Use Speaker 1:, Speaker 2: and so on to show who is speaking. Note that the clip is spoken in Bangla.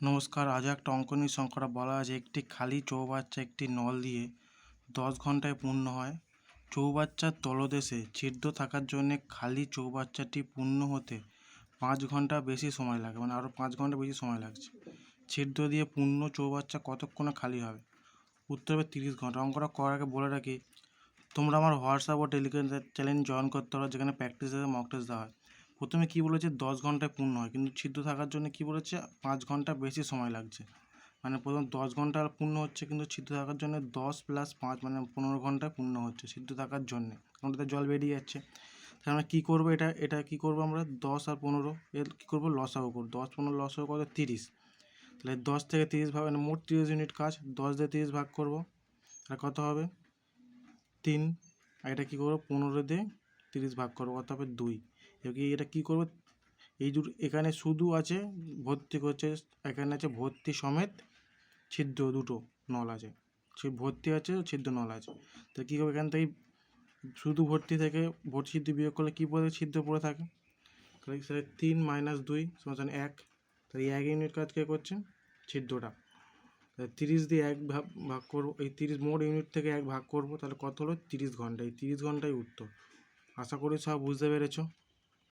Speaker 1: নমস্কার, আজ একটা অঙ্কনীয় সংখ্যাটা বলা আছে, একটি খালি চৌবাচ্চা একটি নল দিয়ে দশ ঘন্টায় পূর্ণ হয়। চৌবাচ্চার তলদেশে ছিদ্র থাকার জন্যে খালি চৌবাচ্চাটি পূর্ণ হতে পাঁচ ঘণ্টা বেশি সময় লাগে মানে আরও পাঁচ ঘণ্টা বেশি সময় লাগছে। ছিদ্র দিয়ে পূর্ণ চৌবাচ্চা কতক্ষণে খালি হবে? উত্তর হবে তিরিশ ঘণ্টা। অঙ্কটা করার আগে বলে রাখি, তোমরা আমার হোয়াটসঅ্যাপ ও টেলিগ্রাম চ্যানেল জয়েন করতে পারো, যেখানে প্র্যাকটিস দেওয়া মক টেস্ট দেওয়া হয়। প্রথমে কী বলেছে, দশ ঘন্টায় পূর্ণ হয়। কিন্তু ছিদ্র থাকার জন্য কী বলেছে, পাঁচ ঘণ্টা বেশি সময় লাগছে। মানে প্রথম দশ ঘণ্টা পূর্ণ হচ্ছে, কিন্তু ছিদ্র থাকার জন্য দশ প্লাস পাঁচ মানে পনেরো ঘন্টায় পূর্ণ হচ্ছে ছিদ্র থাকার জন্যে। কারণ ওটাতে জল বেরিয়ে যাচ্ছে। তাহলে আমরা কী করব এটা এটা কী করব আমরা, দশ আর পনেরো, এর কী করব, লসাগু করব। দশ পনেরো, লসাগু কত, তিরিশ। তাহলে দশ থেকে তিরিশ ভাগ মানে মোট তিরিশ ইউনিট কাজ, দশ দিয়ে তিরিশ ভাগ করব তাহলে কত হবে? তিন। আর এটা কী করব, পনেরো দিয়ে তিরিশ ভাগ করব কত হবে দুই। এবার এটা কী করব? এই দুটো, এখানে শুধু আছে, ভর্তি করছে, এখানে আছে ভর্তি সমেত ছিদ্র দুটো নল আছে। সে ভর্তি আছে, ছিদ্র নল আছে। তো কী করব এখান থেকে? শুধু ভর্তি থেকে, ভর্তি ছিদ্র বিয়োগ করলে কী পড়ে, ছিদ্র পড়ে থাকে? তাহলে তিন মাইনাস দুই সমান এক। তাহলে এক ইউনিট কাজ কে করছে? ছিদ্রটা। তিরিশ দিয়ে এক ভাগ ভাগ করব, এই তিরিশ মোট ইউনিট থেকে এক ভাগ করব, তাহলে কত হলো? তিরিশ ঘণ্টা। এই তিরিশ ঘন্টাই উত্তর। আশা করি সব বুঝতে পেরেছ।